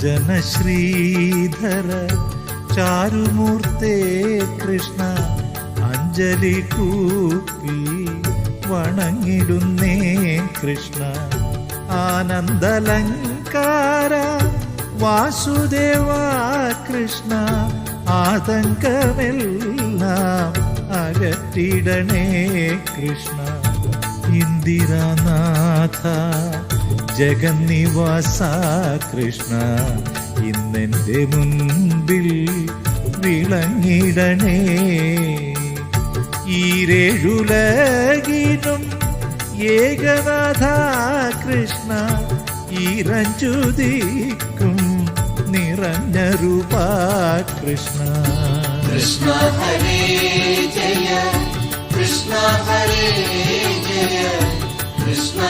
അഞ്ജനശ്രീധര ചാരുമൂർത്തേ കൃഷ്ണ അഞ്ജലി കൂപ്പി വണങ്ങിടുന്നേ കൃഷ്ണ. ആനന്ദലങ്കാര വാസുദേവ കൃഷ്ണ ആതങ്കമെല്ലാം അകറ്റിടണേ കൃഷ്ണ. ഇന്ദിരാനാഥ ജഗന്നിവാസ കൃഷ്ണ ഇന്നെന്റെ മുൻപിൽ വിളങ്ങിടണേ. ഈരേഴുലകിനും ഏകനാഥ കൃഷ്ണ ഇറഞ്ചുതിക്കും നിറഞ്ഞ രൂപ കൃഷ്ണ കൃഷ്ണ ഹരേ ജയ കൃഷ്ണ ജയ കൃഷ്ണ